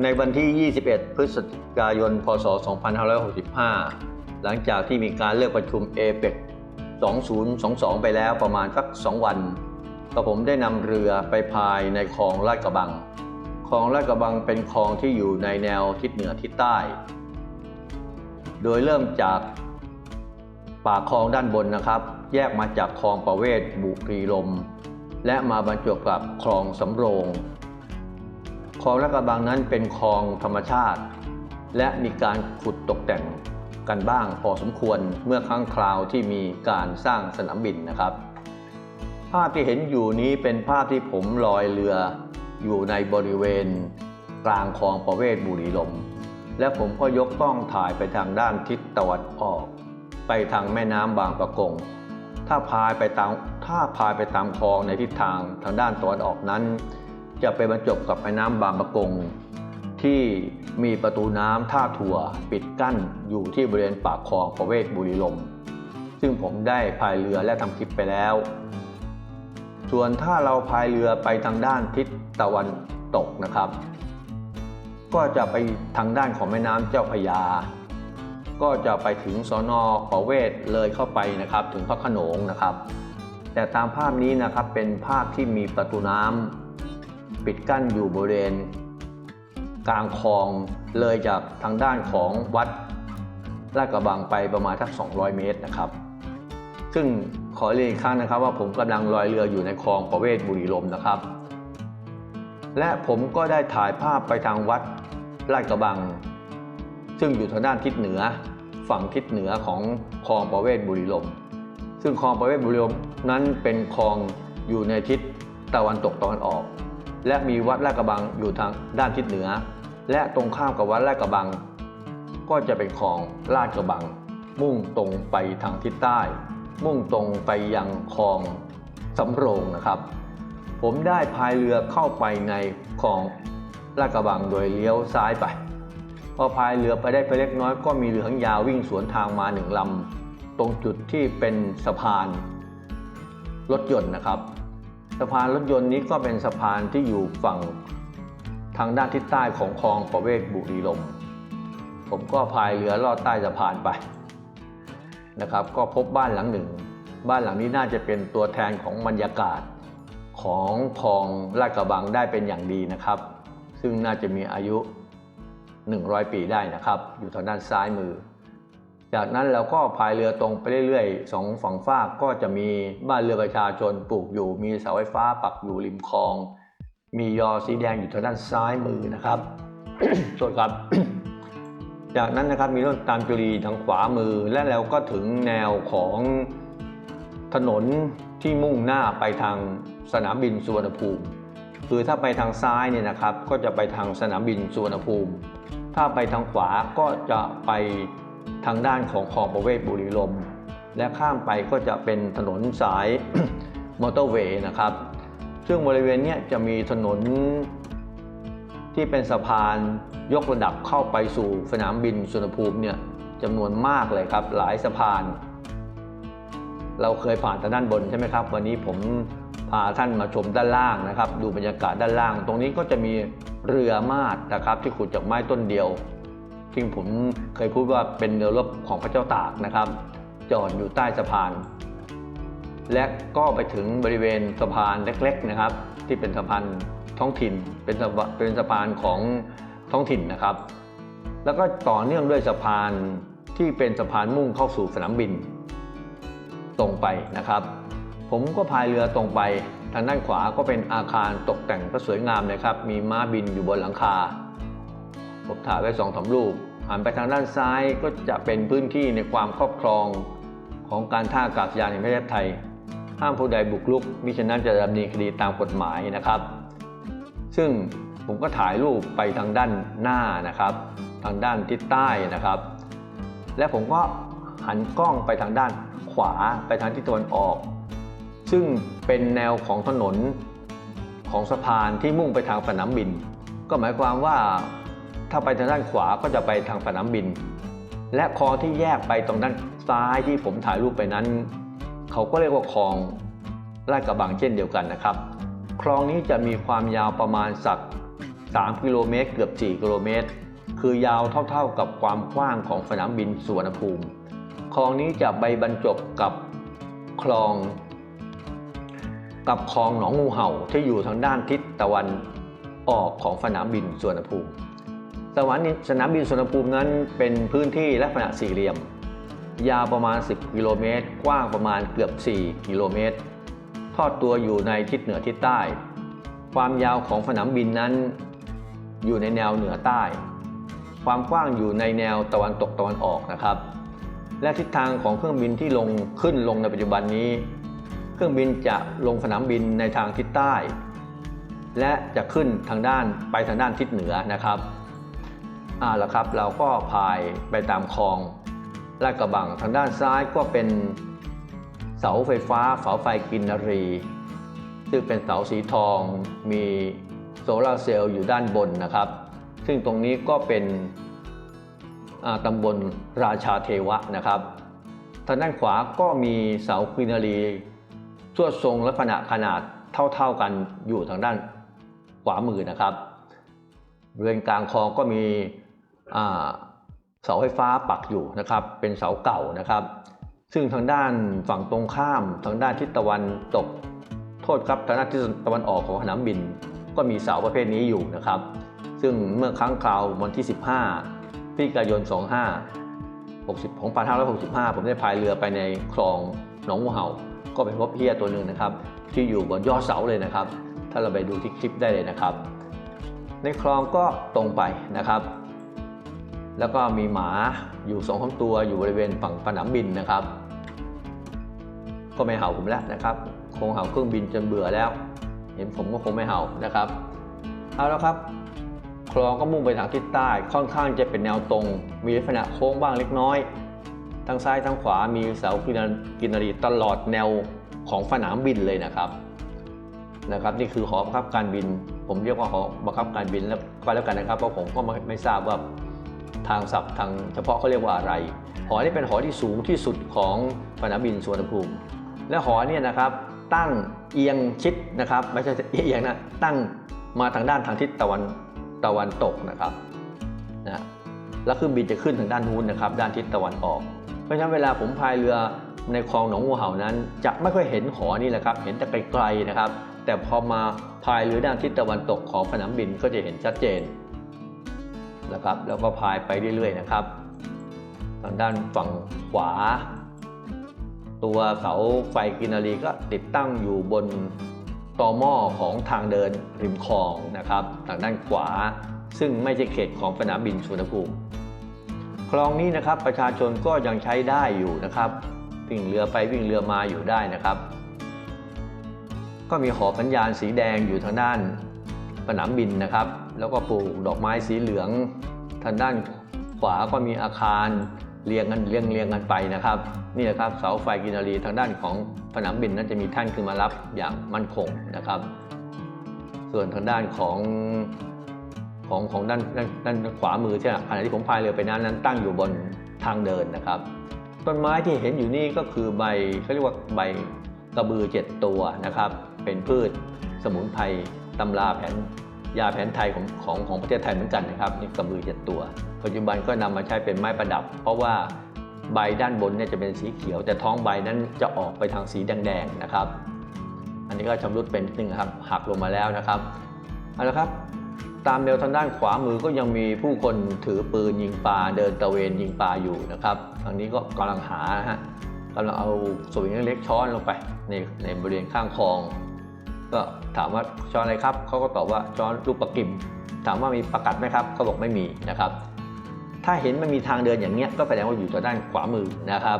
ในวันที่ 21 พฤศจิกายน พศ 2565 หลังจากที่มีการเลือกประชุมเอเปก2022 ไปแล้วประมาณสัก 2 วันกระผมได้นำเรือไปพายในคลองลาดกระบัง คลองลาดกระบังเป็นคลองที่อยู่ในแนวทิศเหนือทิศใต้ โดยเริ่มจากปากคลองด้านบนนะครับ แยกมาจากคลองประเวศบุรีลม และมาบรรจบกับคลองสำโรง คลองลาดกระบังนั้นเป็นคลองธรรมชาติ และมีการขุดตกแต่งกันบ้างพอสมควรเมื่อครั้งคราวที่มีการสร้างสนามบินนะครับ ภาพที่เห็นอยู่นี้เป็นภาพที่ผมลอยเรืออยู่ในบริเวณ กลางคลองประเวศบุรีลม และผมก็ยกกล้องถ่ายไปทางด้านทิศตะวันออก ไปทางแม่น้ำบางปะกง ถ้าพายไปตามถ้าพายไปตามคลองในทิศทางทางด้านตะวันออกนั้น จะไปบรรจบกับแม่น้ำบางปะกง ที่มีประตูน้ำท่าถั่วปิดกั้นอยู่ที่บริเวณปากคลองประเวศบุรีลมซึ่งผมได้พายเรือและทำคลิปไปแล้ว ส่วนถ้าเราพายเรือไปทางด้านทิศตะวันตกนะครับ ก็จะไปทางด้านของแม่น้ำเจ้าพยา ก็จะไปถึงสอนอประเวศเลยเข้าไปนะครับถึงพระขนงนะครับ แต่ตามภาพนี้นะครับเป็นภาพที่มีประตูน้ำ ปิดกั้นอยู่บริเวณ กลางคลองเลยจากทางด้านของวัดลาดกระบังไปประมาณสัก 200 เมตรนะครับ ซึ่งขอเรียนอีกครั้งนะครับ ว่าผมกำลังลอยเรืออยู่ในคลองประเวศบุรีลมนะครับ และผมก็ได้ถ่ายภาพไปทางวัดลาดกระบัง ซึ่งอยู่ทางด้านทิศเหนือ ฝั่งทิศเหนือของคลองประเวศบุรีลมซึ่งคลองประเวศบุรีลมนั้นเป็นคลองอยู่ในทิศตะวันตกตะวันออก และมีวัดลาดกระบังอยู่ทางด้านทิศเหนือ และตรงข้ามกับวัดลาดกระบัง ก็จะเป็นคลองลาดกระบัง มุ่งตรงไปทางทิศใต้ มุ่งตรงไปยังคลองสำโรงนะครับ ผมได้พายเรือเข้าไปในคลองลาดกระบังโดยเลี้ยวซ้ายไป พอพายเรือไปได้ไปเล็กน้อยก็มีเรือหางยาววิ่งสวนทางมาหนึ่งลำตรงจุดที่เป็นสะพาน รถยนต์นะครับ สะพานรถยนต์นี้ก็เป็นสะพานที่อยู่ฝั่งทางด้านทิศใต้ของคลองประเวศบุรีลมผมก็พายเรือลอดใต้สะพานไปนะครับ ก็พบบ้านหลังหนึ่ง บ้านหลังนี้น่าจะเป็นตัวแทนของบรรยากาศของคลองลาดกระบังได้เป็นอย่างดีนะครับ ซึ่งน่าจะมีอายุ 100 ปีได้นะครับ อยู่ทางด้านซ้ายมือ จากนั้นเราก็พายเรือตรงไปเรื่อยๆสองฝั่งฟากก็จะมีบ้านเรือประชาชนปลูกอยู่ มีเสาไฟฟ้าปักอยู่ริมคลอง มียอสีแดงอยู่ทางด้านซ้ายมือนะครับโทษครับ จากนั้นนะครับมีรถตามจุรีทางขวามือ และแล้วก็ถึงแนวของถนนที่มุ่งหน้าไปทางสนามบินสุวรรณภูมิ คือถ้าไปทางซ้ายเนี่ยนะครับ ก็จะไปทางสนามบินสุวรรณภูมิ ถ้าไปทางขวาก็จะไป ทางด้านของคลองประเวศบุรีลมย์และข้ามไปก็จะเป็นถนนสายมอเตอร์เวย์นะครับ ซึ่งบริเวณนี้จะมีถนนที่เป็นสะพานยกระดับเข้าไปสู่สนามบินสุวรรณภูมิเนี่ยจำนวนมากเลยครับหลายสะพาน เราเคยผ่านทางด้านบนใช่ไหมครับ วันนี้ผมพาท่านมาชมด้านล่างนะครับ ดูบรรยากาศด้านล่าง ตรงนี้ก็จะมีเรือมาดนะครับ ที่ขุดจากไม้ต้นเดียว ซึ่งผมเคยพูดว่าเป็นเรือรบของพระเจ้าตากนะครับ จอดอยู่ใต้สะพาน และก็ไปถึงบริเวณสะพานเล็กๆนะครับ ที่เป็นสะพานท้องถิ่นเป็นสะเป็นสะพานของท้องถิ่นนะครับ แล้วก็ต่อเนื่องด้วยสะพานที่เป็นสะพานมุ่งเข้าสู่สนามบิน ตรงไปนะครับ ผมก็พายเรือตรงไป ทางด้านขวาก็เป็นอาคารตกแต่งก็สวยงามเลยครับ มีม้าบินอยู่บนหลังคา ผมถ่ายไว้สองสารูปหันไปทางด้านซ้ายก็จะเป็นพื้นที่ในความครอบครองของการท่าอากาศยานแห่งประเทศไทย ห้ามผู้ใดบุกรุกมิฉะนั้นจะดำเนินคดีตามกฎหมายนะครับ ซึ่งผมก็ถ่ายรูปไปทางด้านหน้านะครับ ทางด้านทิศใต้นะครับ และผมก็หันกล้องไปทางด้านขวาไปทางทิศตะวันออก ซึ่งเป็นแนวของถนนของสะพานที่มุ่งไปทางสนามบิน ก็หมายความว่า ถ้าไปทางด้านขวาก็จะไปทางสนามบิน และคลองที่แยกไปตรงด้านซ้ายที่ผมถ่ายรูปไปนั้น เขาก็เรียกว่าคลองลาดกระบังเช่นเดียวกันนะครับ คลองนี้จะมีความยาวประมาณสัก 3 กิโลเมตร เกือบ 4 กิโลเมตร คือยาวเท่าๆกับความกว้างของสนามบินสุวรรณภูมิ คลองนี้จะไปบรรจบกับคลอง กับคลองหนองงูเห่าที่อยู่ทางด้านทิศตะวันออกของสนามบินสุวรรณภูมิ สวรรค์สนามบินสุวรรณภูมินั้นเป็นพื้นที่ลักษณะสี่เหลี่ยม ยาวประมาณ 10 กิโลเมตร กว้างประมาณเกือบ 4 กิโลเมตร ทอดตัวอยู่ในทิศเหนือทิศใต้ ความยาวของสนามบินนั้น อยู่ในแนวเหนือใต้ ความกว้างอยู่ในแนวตะวันตกตะวันออกนะครับ และทิศทางของเครื่องบินที่ลงขึ้นลงในปัจจุบันนี้ เครื่องบินจะลงสนามบินในทางทิศใต้ และจะขึ้นทางด้านไปทางด้านทิศเหนือนะครับ อ่าล้วครับ เราก็พายไปตามคลองลาดกระบังทางด้านซ้ายก็เป็นเสาไฟฟ้าเสาไฟกินรี ซึ่งเป็นเสาสีทองมีโซลาร์เซลล์อยู่ด้านบนนะครับ ซึ่งตรงนี้ก็เป็นอ่าตำบลราชาเทวะนะครับ ทางด้านขวาก็มีเสากินรีสวดทรงลักษณะขนาดเท่าๆกันอยู่ทางด้านขวามือนะครับบริเวณกลางคลองก็มี เสาไฟฟ้าปักอยู่นะครับ เป็นเสาเก่านะครับ ซึ่งทางด้านฝั่งตรงข้าม ทางด้านทิศตะวันตก โทษครับทางด้านทิศตะวันออกของสนามบิน ก็มีเสาประเภทนี้อยู่นะครับ ซึ่งเมื่อครั้งคราววันที่ 15พฤศจิกายน 25 60ของ1565 ผมได้พายเรือไปในคลองหนองงูเห่า ก็ไปพบเฮียตัวหนึ่งนะครับ ที่อยู่บนยอดเสาเลยนะครับ ถ้าเราไปดูที่คลิปได้เลยนะครับ ในคลองก็ตรงไปนะครับ แล้วก็มีหมาอยู่สองสาตัวอยู่บริเวณฝั่งสนามบินนะครับ ก็ไม่เห่าผมแล้วนะครับ คงเห่าเครื่องบินจนเบื่อแล้ว เห็นผมก็คงไม่เห่านะครับ เอาแล้วครับ คลองก็มุ่งไปทางทิศใต้ค่อนข้างจะเป็นแนวตรง มีลักษณะโค้งบ้างเล็กน้อยทางซ้ายทางขวามีเสากินกนรีตลอดแนวของสนามบินเลยนะครับนะครับ นี่คือหอบังคับการบิน ผมเรียกว่าหอบังคับการบินแล้วก็แล้วกันนะครับเพราะผมก็ไม่ทราบว่า ทางศัพท์ทางเฉพาะเขาเรียกว่าอะไร หอนี้เป็นหอที่สูงที่สุดของสนามบินสุวรรณภูมิ และหอเนี่ยนะครับตั้งเอียงชิดนะครับไม่ใช่เอียงนะตั้งมาทางด้านทางทิศตะวันตะวันตกนะครับนะแล้วเครื่องบินจะขึ้นทางด้านนู้นนะครับ ด้านทิศตะวันออก เพราะฉะนั้นเวลาผมพายเรือในคลองหนองงูเห่านั้น จะไม่ค่อยเห็นหอนี่แหละครับ เห็นแต่ไกลๆนะครับ แต่พอมาพายเรือด้านทิศตะวันตกของสนามบินก็จะเห็นชัดเจน นะครับ แล้วก็พายไปเรื่อยๆนะครับ ทางด้านฝั่งขวา ตัวเสาไฟกินารีก็ติดตั้งอยู่บนตอหม้อของทางเดินริมคลองนะครับทางด้านขวา ซึ่งไม่ใช่เขตของสนามบินสุวรรณภูมิคลองนี้นะครับประชาชนก็ยังใช้ได้อยู่นะครับ วิ่งเรือไปวิ่งเรือมาอยู่ได้นะครับ ก็มีหอสัญญาณสีแดงอยู่ทางด้านสนามบินนะครับ แล้วก็ปลูกดอกไม้สีเหลือง ทางด้านขวาก็มีอาคารเรียงกันเรียงเรียงกันไปนะครับ นี่นะครับเสาไฟกินรีทางด้านของสนามบินนั้นจะมีท่านขึ้นมารับอย่างมั่นคงนะครับ ส่วนทางด้านของของของด้านด้านด้านขวามือที่ขณะที่ผมพายเรือไปนั้นนั้นตั้งอยู่บนทางเดินนะครับ ต้นไม้ที่เห็นอยู่นี่ก็คือใบเขาเรียกว่าใบกระบือเจ็ดตัวนะครับ เป็นพืชสมุนไพรตำราแผน ยาแผนไทยของของของประเทศไทยเหมือนกันนะครับนี่กระบือเจ็ดตัว ปัจจุบันก็นำมาใช้เป็นไม้ประดับ เพราะว่าใบด้านบนเนี่ยจะเป็นสีเขียว แต่ท้องใบนั้นจะออกไปทางสีแดงๆนะครับ อันนี้ก็ชำรุดเป็นนิดนึงครับหักลงมาแล้วนะครับเอาละครับ ตามแนวทางด้านขวามือก็ยังมีผู้คนถือปืนยิงปลาเดินตะเวนยิงปลาอยู่นะครับทางนี้ก็กำลังหาฮะกำลังเอาสวิงเล็กๆช้อนลงไปในในบริเวณข้างคลอง ก็ถามว่าช้อนอะไรครับเขาก็ตอบว่าช้อนลูกปลากิม ถามว่ามีประกัดไหมครับเขาบอกไม่มีนะครับ ถ้าเห็นมันมีทางเดินอย่างเงี้ยก็แสดงว่าอยู่ทางด้านขวามือนะครับ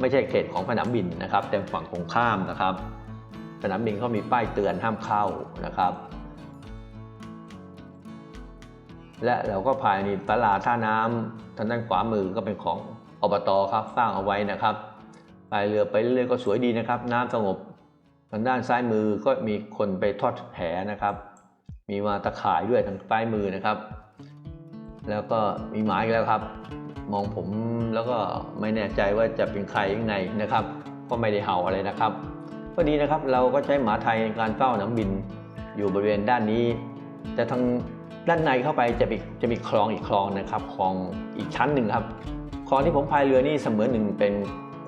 ไม่ใช่เขตของสนามบินนะครับ แต่ฝั่งตรงข้ามนะครับ สนามบินเขามีป้ายเตือนห้ามเข้านะครับ และเราก็ภายในตลาดท่าน้ำทางด้านขวามือก็เป็นของอบตครับสร้างเอาไว้นะครับพายเรือไปเรื่อยๆก็สวยดีนะครับ น้ำสงบ ทางด้านซ้ายมือก็มีคนไปทอดแหนะครับ มีมาตะข่ายด้วยทางซ้ายมือนะครับ แล้วก็มีหมาอีกแล้วครับ มองผมแล้วก็ไม่แน่ใจว่าจะเป็นใครยังไงนะครับ ก็ไม่ได้เห่าอะไรนะครับก็ดีนะครับเราก็ใช้หมาไทยในการเฝ้าน้ำบินอยู่บริเวณด้านนี้ แต่ทางด้านในเข้าไปจะมีจะมีคลองอีกคลองนะครับคลองอีกชั้นหนึ่งครับคลองที่ผมพายเรือนี่เสมือนหนึ่งเป็น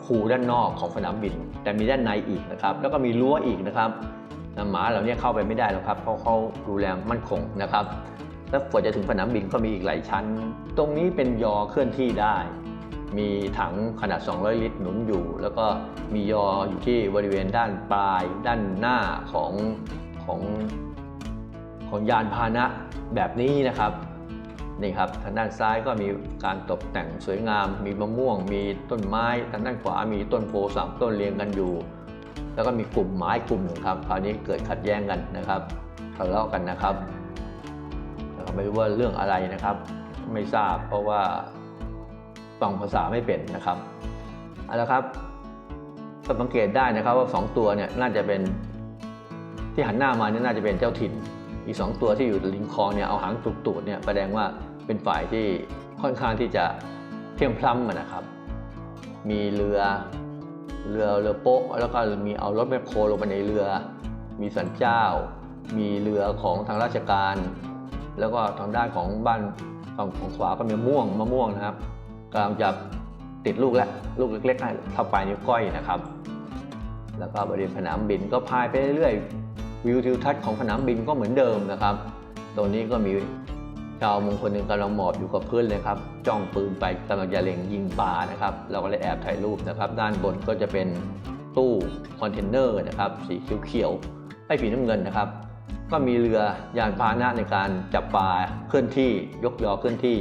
คูด้านนอกของสนามบิน แต่มีด้านในอีกนะครับ แล้วก็มีรั้วอีกนะครับหมาเหล่านี้เข้าไปไม่ได้หรอกครับเพราะเขาดูแลมั่นคงนะครับ แล้วกว่าจะถึงสนามบินก็มีอีกหลายชั้น ตรงนี้เป็นยอเคลื่อนที่ได้ มีถังขนาด 200 ลิตรหนุนอยู่ แล้วก็มียออยู่ที่บริเวณด้านปลาย ด้านหน้าของของของยานพาหนะแบบนี้นะครับ นี่ครับทางด้านซ้ายก็มีการตกแต่งสวยงาม มีมะม่วง มีต้นไม้ทางด้านขวามีต้นโพสามต้นเรียงกันอยู่ แล้วก็มีกลุ่มไม้กลุ่มหนึ่งครับคราวนี้เกิดขัดแย้งกันนะครับทะเลาะกันนะครับไม่รู้ว่าเรื่องอะไรนะครับ ไม่ทราบเพราะว่าฟังภาษาไม่เป็นนะครับเอาละครับก็สังเกตได้นะครับว่าสองตัวเนี่ยน่าจะเป็นที่หันหน้ามาเนี่ยน่าจะเป็นเจ้าถิ่น อีกสองตัวที่อยู่ริมคลองเนี่ยเอาหางตุกตูดเนี่ยแสดงว่า เป็นฝ่ายที่ค่อนข้างที่จะเที่ยงพล้ำนะครับ มีเรือเรือเรือโป๊ะแล้วก็มีเอารถแมคโครลงไปในเรือ มีสันเจ้า มีเรือของทางราชการ แล้วก็ทางด้านของบ้านฝั่งของขวาก็มีม่วงมะม่วงนะครับกำลังจะติดลูกแล้วลูกเล็กๆให้เท่าปลายนิ้วก้อยนะครับ แล้วก็บริเวณสนามบินก็พายไปเรื่อยๆวิวทิวทัศน์ของสนามบินก็เหมือนเดิมนะครับ ตรงนี้ก็มี ชาวมงคลหนึ่งกำลังหมอบอยู่กับพื้นเลยครับ จ้องปืนไปกำลังจะเล็งยิงปลานะครับ เราก็เลยแอบถ่ายรูปนะครับ ด้านบนก็จะเป็นตู้คอนเทนเนอร์นะครับ สีเขียวๆไอ้สีน้ำเงินนะครับ ก็มีเรือยานพาหนะในการจับปลาเคลื่อนที่ยกยอเคลื่อนที่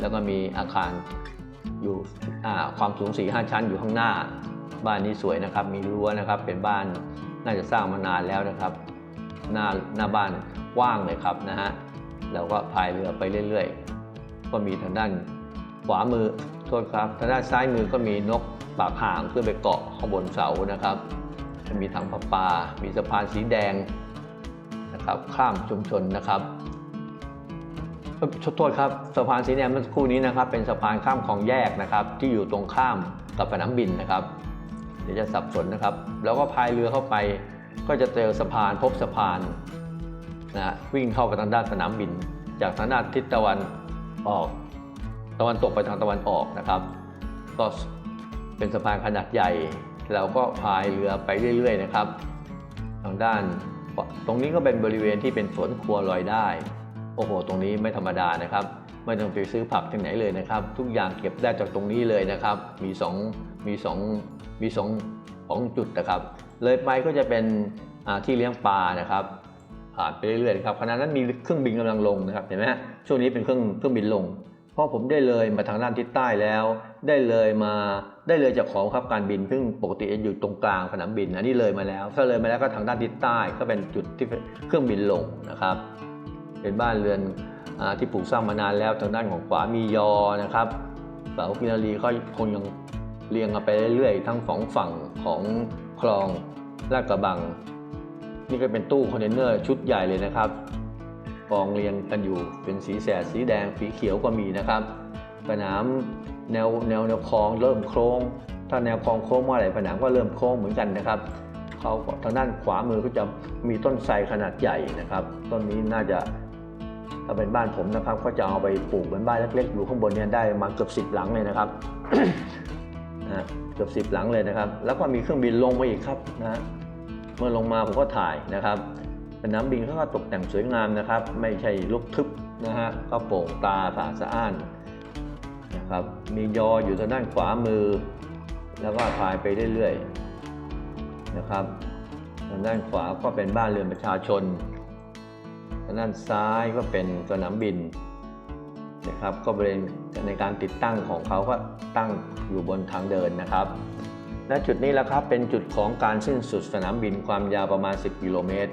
แล้วก็มีอาคารอยู่ความสูง4ี่ห้าชั้นอยู่ข้างหน้า บ้านนี้สวยนะครับ มีรั้วนะครับ เป็นบ้านน่าจะสร้างมานานแล้วนะครับ หน้าหน้าบ้านกว้างเลยครับนะฮะ แล้วก็พายเรือไปเรื่อยๆ ก็มีทางด้านขวามือโทษครับทางด้านซ้ายมือก็มีนกปากห่างเพื่อไปเกาะข้างบนเสานะครับจะมีถังประปา มีสะพานสีแดงนะครับ ข้ามชุมชนนะครับโทษครับสะพานสีแดงเมื่อสักครู่นี้นะครับ เป็นสะพานข้ามคลองแยกนะครับ ที่อยู่ตรงข้ามกับสนามบินนะครับ เดี๋ยวจะสับสนนะครับ แล้วก็พายเรือเข้าไป ก็จะเจอสะพานพบสะพาน นะวิ่งเข้าไปทางด้านสนามบิน จากทางด้านทิศตะวันออก ตะวันตกไปทางตะวันออกนะครับ ก็เป็นสะพานขนาดใหญ่ เราก็พายเรือไปเรื่อยๆนะครับ ทางด้านตรงนี้ก็เป็นบริเวณที่เป็นสวนครัวลอยได้ โอ้โห ตรงนี้ไม่ธรรมดานะครับ ไม่ต้องไปซื้อผักที่ไหนเลยนะครับ ทุกอย่างเก็บได้จากตรงนี้เลยนะครับ มีสองมีสองมีสองสองจุดนะครับ เลยไปก็จะเป็นที่เลี้ยงปลานะครับ ผ่านไปเรื่อยๆครับขณะนั้นมีเครื่องบินกำลังลงนะครับเห็นไหมฮะช่วงนี้เป็นเครื่องเครื่องบินลงเพราะผมได้เลยมาทางด้านทิศใต้แล้ว ได้เลยมาได้เลยจากของครับการบิน ซึ่งปกติจะอยู่ตรงกลางสนามบินอันนี้เลยมาแล้วถ้าเลยมาแล้วก็ทางด้านทิศใต้ก็เป็นจุดที่เครื่องบินลงนะครับ เป็นบ้านเรือนอที่ปลูกสร้างมานานแล้วทางด้านของขวามียอนะครับเสากินรีก็คงยังเรียงกันไปเรื่อยๆ ทั้งสองฝั่งของคลองลาดกระบัง นี่ก็เป็นตู้คอนเทนเนอร์ชุดใหญ่เลยนะครับกองเรียงกันอยู่เป็นสีแสดสีแดงสีเขียวก็มีนะครับสนามแนวแนวแนวคลองเริ่มโค้ง ถ้าแนวคลองโค้งเมื่อไหร่ผนังก็เริ่มโค้งเหมือนกันนะครับเขาทางด้านขวามือก็จะมีต้นไทรขนาดใหญ่นะครับต้นนี้น่าจะถ้าเป็นบ้านผมนะครับ ก็จะเอาไปปลูกเป็นบ้านเล็กๆอยู่ข้างบนเนี่ยได้มาเกือบสิบหลังเลยนะครับนะเกือบสิบหลังเลยนะครับ แล้วก็มีเครื่องบินลงมาอีกครับนะ มื่อลงมาผมก็ถ่ายนะครับสนามบินเขาก็ตกแต่งสวยงามนะครับ ไม่ใช่ลุกทึบนะฮะก็โปร่งตาสะอาดสะอ้านนะครับมียออยู่ทางด้านขวามือ แล้วก็ถ่ายไปเรื่อยๆนะครับทางด้านขวาก็เป็นบ้านเรือนประชาชนทางด้านซ้ายก็เป็นสนามบินนะครับก็บริเวณในการติดตั้งของเขาก็ตั้งอยู่บนทางเดินนะครับ และจุดนี้แหละครับเป็นจุดของการสิ้นสุดสนามบินความยาวประมาณ 10 กิโลเมตร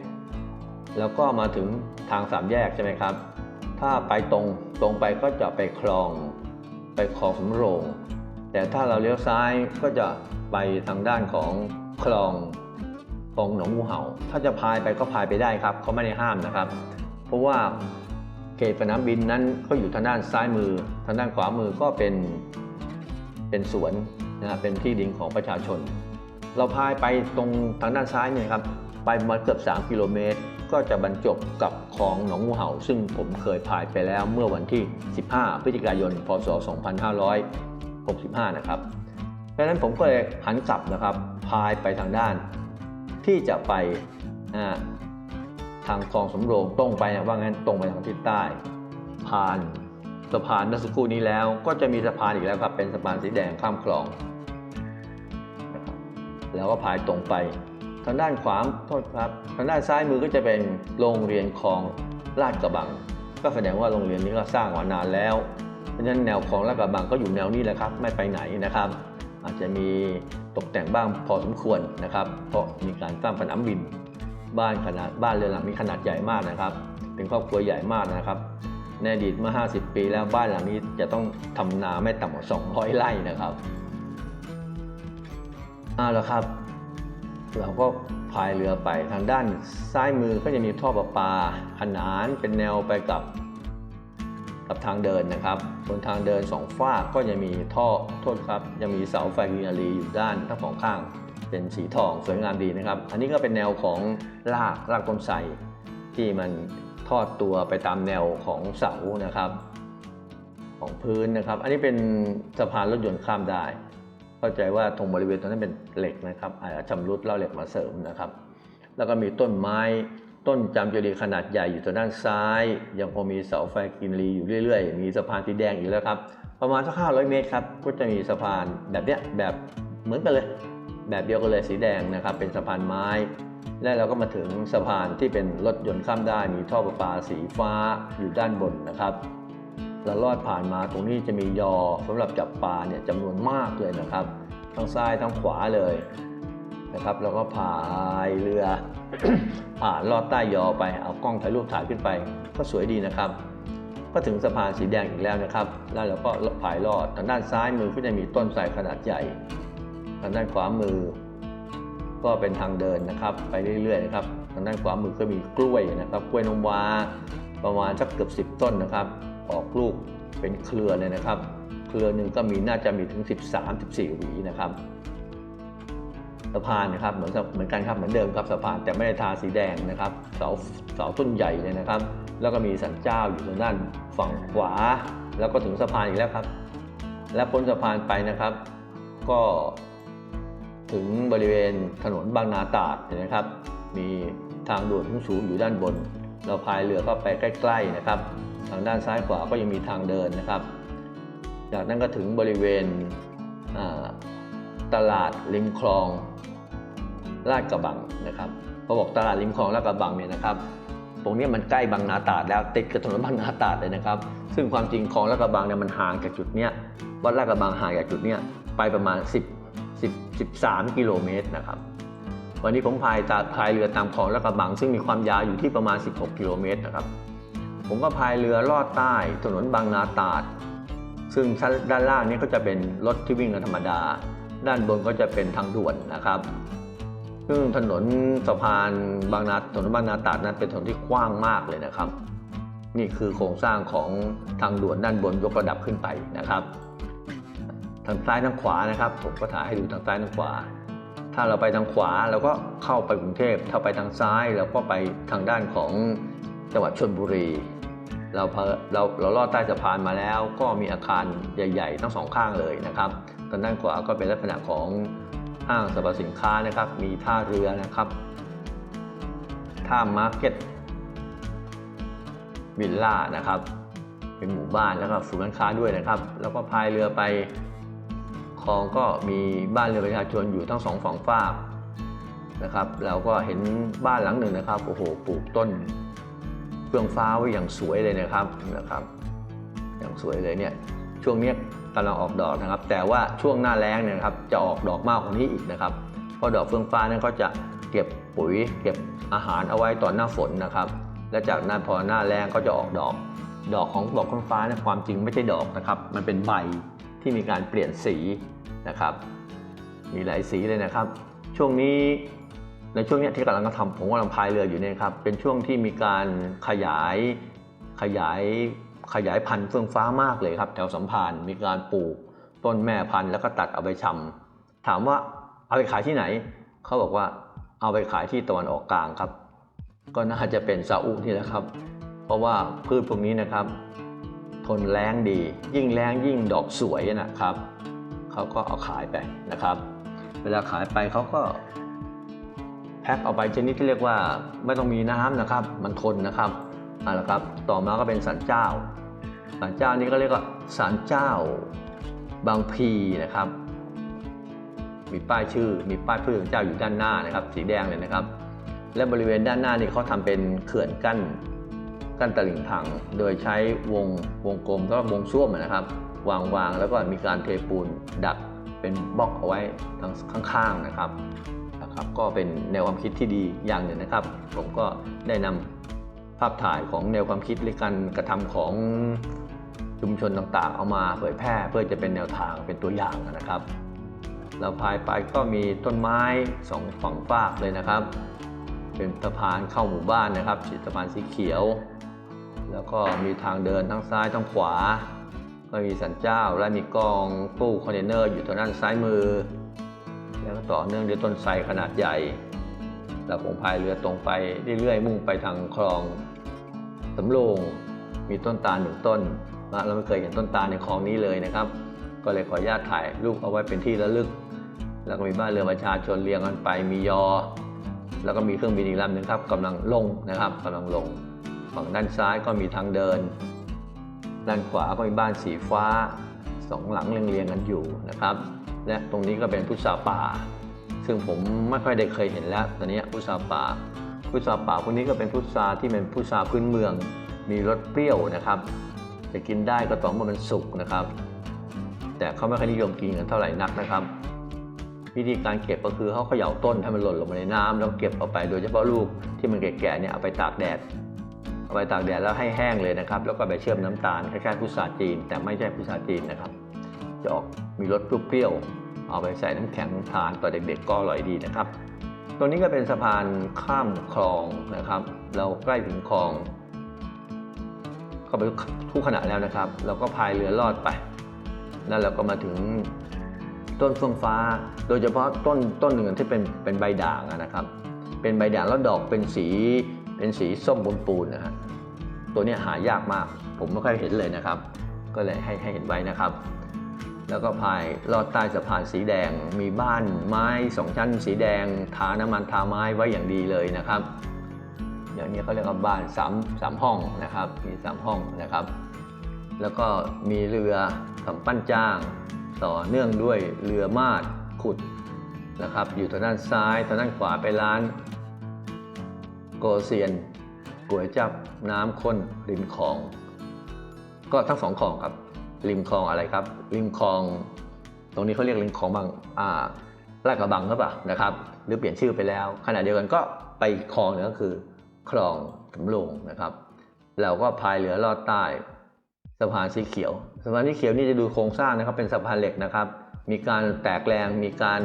แล้วก็มาถึงทางสามแยกใช่ไหมครับ ถ้าไปตรงตรงไปก็จะไปคลอง ไปคลองสำโรง แต่ถ้าเราเลี้ยวซ้ายก็จะไปทางด้านของคลองคลองหนองงูเห่า ถ้าจะพายไปก็พายไปได้ครับเขาไม่ได้ห้ามนะครับ เพราะว่าเขตสนามบินนั้นเขาอยู่ทางด้านซ้ายมือ ทางด้านขวามือก็เป็นเป็นสวน นะเป็นที่ดินของประชาชน เราพายไปตรงทางด้านซ้ายเนี่ยครับไปประมาณเกือบ 3 กิโลเมตร ก็จะบรรจบกับคลองหนองงูเห่า ซึ่งผมเคยพายไปแล้วเมื่อวันที่ 15 พฤศจิกายน พศ 2565 นะครับดังนั้นผมก็เลยหันกลับนะครับพายไปทางด้าน ที่จะไปทางคลองสำโรงตรงไปนะว่างั้นตรงไปทางทิศใต้ ผ่าน สะพานเมื่อสักครู่นี้แล้ว ก็จะมีสะพานอีกแล้วครับ เป็นสะพานสีแดงข้ามคลองนะครับแล้วก็พายตรงไป ทางด้านขวาโทษครับทางด้านซ้ายมือก็จะเป็นโรงเรียนคลองลาดกระบัง ก็แสดงว่าโรงเรียนนี้ก็สร้างมานานแล้วเพราะฉะนั้นแนวคลองลาดกระบังก็อยู่แนวนี้แหละครับ ไม่ไปไหนนะครับ อาจจะมีตกแต่งบ้างพอสมควรนะครับ เพราะมีการสร้างสนามบิน บ้านขนาดบ้านเรือนหลังนี้ขนาดใหญ่มากนะครับ เป็นครอบครัวใหญ่มากนะครับ ในอดีตเมื่อ 50 ปีแล้วบ้านหลังนี้จะต้องทำนาไม่ต่ำกว่า 200 ไร่นะครับเอาละครับ เราก็พายเรือไปทางด้านซ้ายมือก็จะมีท่อประปาขนานเป็นแนวไปกับกับทางเดินนะครับบนทางเดินสองฝ้ากก็จะมีท่อโทษครับยังมีเสาไฟกินารีอยู่ด้านทั้งสองข้าง เป็นสีทองสวยงามดีนะครับ อันนี้ก็เป็นแนวของรากรากต้นไทรที่มัน ทอดตัวไปตามแนวของเสานะครับ ของพื้นนะครับ อันนี้เป็นสะพานรถยนต์ข้ามได้ เข้าใจว่าตรงบริเวณตรงนั้นเป็นเหล็กนะครับอาจจะชำรุดเล่าเหล็กมาเสริมนะครับ แล้วก็มีต้นไม้ต้นจามจุรีขนาดใหญ่อยู่ทางด้านซ้าย ยังคงมีเสาไฟกินรีอยู่เรื่อยๆ มีสะพานสีแดงอีกแล้วครับ ประมาณสัก500เมตรครับ ก็จะมีสะพานแบบเนี้ยแบบเหมือนกันเลย แบบเดียวกันเลยสีแดงนะครับ เป็นสะพานไม้ และเราก็มาถึงสะพานที่เป็นรถยนต์ข้ามได้มีท่อประปาสีฟ้าอยู่ด้านบนนะครับเราลอดผ่านมาตรงนี้จะมียอสำหรับจับปลาเนี่ยจำนวนมากเลยนะครับ ทั้งซ้ายทั้งขวาเลยนะครับ แล้วก็พายเรือผ่านลอดใต้ยอไปเอากล้องถ่ายรูปถ่ายขึ้นไป ก็สวยดีนะครับ ก็ถึงสะพานสีแดงอีกแล้วนะครับ แล้วเราก็ผายลอดทางด้านซ้ายมือก็จะมีต้นไทรขนาดใหญ่ทางด้านขวามือ ก็เป็นทางเดินนะครับ ไปเรื่อยๆนะครับทางด้านขวามือก็มีกล้วยนะครับกล้วยนมว้าประมาณสักเกือบ10 ต้นนะครับ ออกลูกเป็นเครือเลยนะครับ เครือหนึ่งก็มีน่าจะมีถึง 13-14 หวีนะครับสะพานนะครับเหมือนกับเหมือนกันครับเหมือนเดิมครับสะพานแต่ไม่ได้ทาสีแดงนะครับเสาเสาต้นใหญ่เลยนะครับ แล้วก็มีสันเจ้าอยู่ทางด้านฝั่งขวา แล้วก็ถึงสะพานอีกแล้วครับ และพ้นสะพานไปนะครับ ก็ ถึงบริเวณถนนบางนาตราดเห็นะครับ มีทางด่วนสูงอยู่ด้านบน เราพายเรือเข้าไปใกล้ๆนะครับ ทางด้านซ้ายขวาก็ยังมีทางเดินนะครับ จากนั้นก็ถึงบริเวณตลาดริมคลองลาดกระบังนะครับพอบอกตลาดริมคลองลาดกระบังเนี่ยนะครับ ตรงนี้มันใกล้บางนาตราดแล้วติดกับถนนบางนาตราดเลยนะครับ ซึ่งความจริงคลองลาดกระบังเนี่ยมันห่างจากจุดเนี้ยวัดลาดกระบังห่างจากจุดเนี้ยไปประมาณ 10 10 13 กิโลเมตรนะครับ วันนี้ผมพายตาพายเรือตามคลองแลาดกระบัง ซึ่งมีความยาวอยู่ที่ประมาณ 16 กิโลเมตรนะครับ ผมก็พายเรือลอดใต้ ถนนบางนาตราด ซึ่งชั้นด้านล่างนี้ก็จะเป็นรถที่วิ่งกันธรรมดา ด้านบนก็จะเป็นทางด่วนนะครับ ซึ่งถนนสะพานบางนาถนนบางนาตราดนั้นเป็นถนนที่กว้างมากเลยนะครับ นี่คือโครงสร้างของทางด่วนด้านบนยกระดับขึ้นไปนะครับ ทางซ้ายทางขวานะครับ ผมก็ถ่ายให้ดูทางซ้ายทางขวา ถ้าเราไปทางขวาเราก็เข้าไปกรุงเทพถ้าไปทางซ้ายเราก็ไปทางด้านของจังหวัดชลบุรี เราเราเราลอดใต้สะพานมาแล้ว ก็มีอาคารใหญ่ ๆ ทั้งสองข้างเลยนะครับทางด้านขวาก็เป็นลักษณะของห้างสรรพสินค้านะครับ มีท่าเรือนะครับท่ามาร์เก็ตวิลล่านะครับ เป็นหมู่บ้านแล้วก็ศูนย์การค้าด้วยนะครับ แล้วก็พายเรือไป คลองก็มีบ้านเรือนประชาชนอยู่ทั้งสองฝั่งฟากนะครับ เราก็เห็นบ้านหลังหนึ่งนะครับโอ้โหปลูกต้นเฟื่องฟ้าไว้อย่างสวยเลยนะครับนะครับ อย่างสวยเลยเนี่ยช่วงนี้กำลังออกดอกนะครับ แต่ว่าช่วงหน้าแล้งเนี่ยครับจะออกดอกมากกว่านี้อีกนะครับเพราะดอกเฟื่องฟ้านั้นก็จะเก็บปุ๋ย เก็บอาหารเอาไว้ตอนหน้าฝนนะครับ และจากนั้นพอหน้าแล้งก็จะออกดอก ดอกของดอกเฟื่องฟ้าเนี่ยความจริงไม่ใช่ดอกนะครับ มันเป็นใบ ที่มีการเปลี่ยนสีนะครับ มีหลายสีเลยนะครับ ช่วงนี้ในช่วงนี้ที่กำลังทำผมกำลังพายเรืออยู่เนี่ยครับเป็นช่วงที่มีการขยายขยายขยายพันธุ์เฟื่องฟ้ามากเลยครับแถวสัมพันธ์มีการปลูกต้นแม่พันธุ์แล้วก็ตัดเอาไปชำถามว่าเอาไปขายที่ไหน เขาบอกว่าเอาไปขายที่ตะวันออกกลางครับ ก็น่าจะเป็นซาอุนี่แหละครับ เพราะว่าพืชพวกนี้นะครับ ทนแรงดี ยิ่งแรงยิ่งดอกสวยนะครับเขาก็เอาขายไปนะครับ เวลาขายไปเขาก็แพ็คเอาไปชนิดที่เรียกว่าไม่ต้องมีน้ำนะครับ มันทนนะครับเอาละครับต่อมาก็เป็นสันเจ้าสันเจ้านี้ก็เรียกว่าสันเจ้าบางพีนะครับ มีป้ายชื่อ มีป้ายพืชของเจ้าอยู่ด้านหน้านะครับ สีแดงเลยนะครับ และบริเวณด้านหน้านี่เขาทำเป็นเขื่อนกั้น กั้นตลิ่งพัง โดยใช้วงวงกลมก็วงส้วมนะครับ วางวางแล้วก็มีการเทปูนดักเป็นบล็อกเอาไว้ทางข้างๆนะครับนะครับ ก็เป็นแนวความคิดที่ดีอย่างหนึ่งนะครับ ผมก็ได้นำภาพถ่ายของแนวความคิดหรือการกระทำของชุมชนต่างๆ เอามาเผยแพร่เพื่อจะเป็นแนวทางเป็นตัวอย่างนะครับเราพายไปก็มีต้นไม้สองฝั่งฟากเลยนะครับ เป็นสะพานเข้าหมู่บ้านนะครับสะพานสีเขียว แล้วก็มีทางเดินทั้งซ้ายทั้งขวา ก็มีสันเจ้าและมีกองตู้คอนเทนเนอร์อยู่ทางด้านซ้ายมือ แล้วก็ต่อเนื่องด้วยต้นไทรขนาดใหญ่ แล้วผมพายเรือตรงไปเรื่อยๆ มุ่งไปทางคลองสำโรงมีต้นตาลหนึ่งต้นนะเราไม่เคยเห็นต้นตาลในคลองนี้เลยนะครับ ก็เลยขออนุญาตถ่ายรูปเอาไว้เป็นที่ระลึก แล้วก็มีบ้านเรือประชาชนเรียงกันไปมียอ แล้วก็มีเครื่องบินอีกลำหนึ่งครับกำลังลงนะครับกำลังลง ฝั่งด้านซ้ายก็มีทางเดิน ด้านขวาก็มีบ้านสีฟ้าสองหลังเรียงๆกันอยู่นะครับ และตรงนี้ก็เป็นพุทราป่า ซึ่งผมไม่ค่อยได้เคยเห็นแล้วตอนนี้พุทราป่าพุทราป่าพวกนี้ก็เป็นพุทราที่เป็นพุทราพื้นเมือง มีรสเปรี้ยวนะครับ จะกินได้ก็ต่อเมื่อมันสุกนะครับ แต่เขาไม่ค่อยนิยมกินกันเท่าไหร่นักนะครับ วิธีการเก็บก็คือเขาเขย่าต้นให้มันหล่นลงมาในน้ำแล้วเก็บเอาไปโดยเฉพาะลูกที่มันแก่ๆเนี่ยเอาไปตากแดด เอาไปตากแดดแล้วให้แห้งเลยนะครับ แล้วก็ไปเชื่อมน้ำตาลคล้ายๆพุทราจีน แต่ไม่ใช่พุทราจีนนะครับ จะออกมีรสเปรี้ยวๆเอาไปใส่น้ำแข็งทานต่อเด็กๆก็อร่อยดีนะครับตัวนี้ก็เป็นสะพานข้ามคลองนะครับ เราใกล้ถึงคลองเข้าไปทุกขณะแล้วนะครับ เราก็พายเรือลอดไป แล้วเราก็มาถึงต้นเฟื่องฟ้า โดยเฉพาะต้นต้นหนึ่งที่เป็นเป็นใบด่างนะครับ เป็นใบด่างแล้วดอกเป็นสี เป็นสีส้มบนปูนนะฮะตัวนี้หายากมาก ผมไม่ค่อยเห็นเลยนะครับ ก็เลยให้ให้เห็นไว้นะครับ แล้วก็พายลอดใต้สะพานสีแดง มีบ้านไม้สองชั้น สีแดง ทาน้ำมันทาไม้ไว้อย่างดีเลยนะครับอย่างนี้เขาเรียกว่าบ้านสามสามห้องนะครับ มีสามห้องนะครับ แล้วก็มีเรือสำปั้นจ้าง ต่อเนื่องด้วยเรือมาดขุดนะครับ อยู่ทางด้านซ้ายทางด้านขวาไปร้าน โกเซียนก๋วยจับน้ำข้นริมคลอง ก็ทั้งสองคลองครับ ริมคลองอะไรครับ ริมคลอง ตรงนี้เขาเรียกริมคลองบางอ่าลาดกระบังหรือเปล่านะครับ หรือเปลี่ยนชื่อไปแล้ว ขณะเดียวกันก็ไปคลองหนึงก็คือ คลองสำโรงนะครับ เราก็พายเรือลอดใต้สะพานสีเขียวสะพานสีเขียวนี่จะดูโครงสร้างนะครับเป็นสะพานเหล็กนะครับ มีการแตกแรงมีการ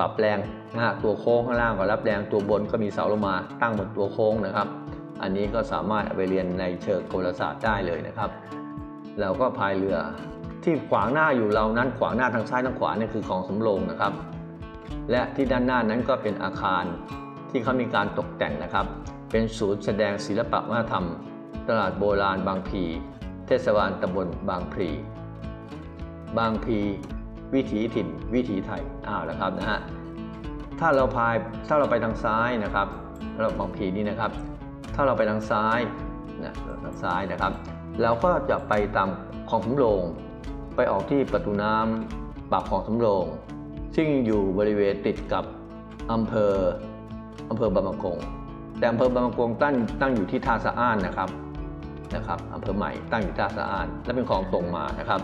ปรับแรงนะฮะตัวโค้งข้างล่างก็รับแรงตัวบนก็มีเสาลงมาตั้งบนตัวโค้งนะครับ อันนี้ก็สามารถไปเรียนในเชิงโหราศาสตร์ได้เลยนะครับเราก็พายเรือที่ขวางหน้าอยู่เรานั้นขวางหน้าทางซ้ายทางขวาเนี่ยคือคลองสำโรงนะครับ และที่ด้านหน้านั้นก็เป็นอาคารที่เขามีการตกแต่งนะครับ เป็นศูนย์แสดงศิลปะวัฒนธรรม ตลาดโบราณบางพี เทศบาลตำบลบางพลีบางพลี วิถีถิ่น วิถีไทยอ้าวแล้วครับนะฮะถ้าเราพายถ้าเราไปทางซ้ายนะครับเราบางพลีนี่นะครับ ถ้าเราไปทางซ้ายนะทางซ้ายนะครับ เราก็จะไปตามคลองสำโรงไปออกที่ประตูน้ำปากคลองสำโรง ซึ่งอยู่บริเวณติดกับอำเภออำเภอบางปะกงแต่อำเภอบางปะกงตั้งตั้งอยู่ที่ท่าสะอ้านนะครับนะครับอำเภอใหม่ตั้งอยู่ท่าสะอ้าน และเป็นคลองตรงมานะครับ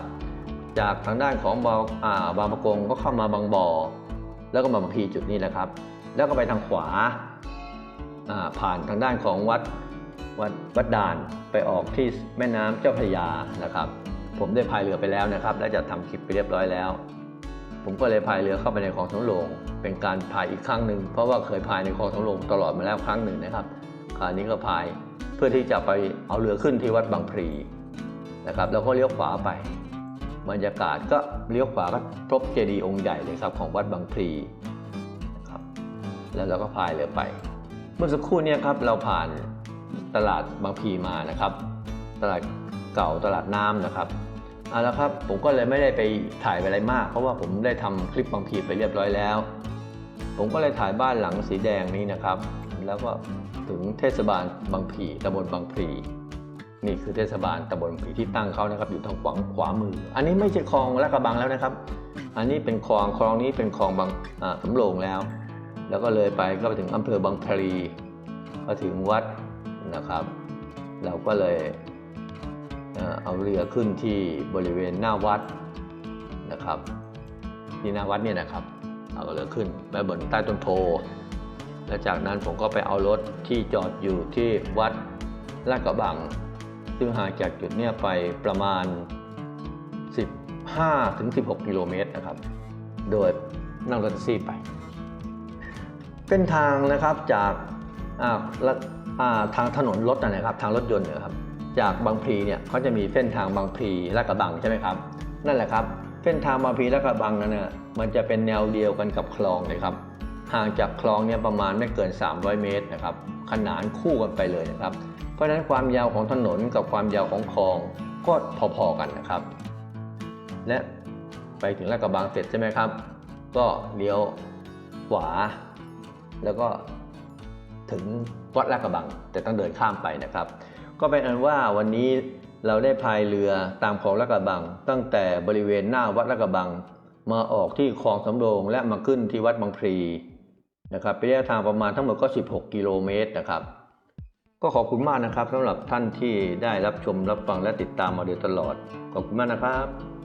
จากทางด้านของบางอ่าบางปะกงก็เข้ามาบางบ่อ แล้วก็มาบางพีจุดนี้แหละครับ แล้วก็ไปทางขวาาผ่านทางด้านของวัดวัดวัดด่านไปออกที่แม่น้ำเจ้าพระยานะครับ ผมได้พายเรือไปแล้วนะครับ และจะทำคลิปไปเรียบร้อยแล้ว ผมก็เลยพายเรือเข้าไปในคลองสำโรงเป็นการพายอีกครั้งหนึ่งเพราะว่าเคยพายในคลองสำโรงตลอดมาแล้วครั้งหนึ่งนะครับคราวนี้ก็พายเพื่อที่จะไปเอาเรือขึ้นที่วัดบางพลีนะครับ แล้วก็เลี้ยวขวาไป บรรยากาศก็เลี้ยวขวาก็พบเจดีย์องค์ใหญ่เลยครับของวัดบางพลีนะครับแล้วเราก็พายเรือไป เมื่อสักครู่เนี่ยครับเราผ่านตลาดบางพลีมานะครับ ตลาดเก่าตลาดน้ำนะครับเอาละครับผมก็เลยไม่ได้ไปถ่ายอะไรมาก เพราะว่าผมได้ทำคลิปบางพลีไปเรียบร้อยแล้ว ผมก็เลยถ่ายบ้านหลังสีแดงนี้นะครับ แล้วก็ถึงเทศบาลบางพลีตำบลบางพลี นี่คือเทศบาลตำบลบางพลีที่ตั้งเขานะครับ อยู่ทางขวาขวามือ อันนี้ไม่ใช่คลองลาดกระบังแล้วนะครับ อันนี้เป็นคลองคลองนี้เป็นคลองบางสำโรงแล้ว แล้วก็เลยไปก็ไปถึงอำเภอบางพลีก็ถึงวัดนะครับ เราก็เลยเอ่อเอาเรือขึ้นที่บริเวณหน้าวัดนะครับ ที่หน้าวัดเนี่ยนะครับ เอาเรือขึ้นไปบนใต้ต้นโพและจากนั้นผมก็ไปเอารถที่จอดอยู่ที่วัดลาดกระบัง ซึ่งห่างจากจุดนี้ไปประมาณ 15-16 กิโลเมตรนะครับ โดยนั่งรถแท็กซี่ไปเส้นทางนะครับจากาาทางถนนรถนะครับ ทางรถยนต์เนยครับ จากบางพลีเนี่ยเขาจะมีเส้นทางบางพลีลาดกระบังใช่ไหมครับ นั่นแหละครับ เส้นทางบางพลีลาดกระบังนั้นนะมันจะเป็นแนวเดียวกันกับคลองเลยครับ ห่างจากคลองเนี่ยประมาณไม่เกิน 300 เมตรนะครับ ขนานคู่กันไปเลยนะครับ เพราะฉะนั้นความยาวของถนนกับความยาวของคลองก็พอๆกันนะครับ และไปถึงลาดกระบังเสร็จใช่ไหมครับ ก็เลี้ยวขวา แล้วก็ถึงวัดลาดกระบัง แต่ต้องเดินข้ามไปนะครับ ก็เป็นอันว่าวันนี้เราได้พายเรือตามคลองลาดกระบัง ตั้งแต่บริเวณหน้าวัดลาดกระบัง มาออกที่คลองสำโรงและมาขึ้นที่วัดบางพลี นะครับระยะทางประมาณทั้งหมดก็ 16 กิโลเมตรนะครับ ก็ขอบคุณมากนะครับสำหรับท่านที่ได้รับชมรับฟังและติดตามมาโดยตลอด ขอบคุณมากนะครับ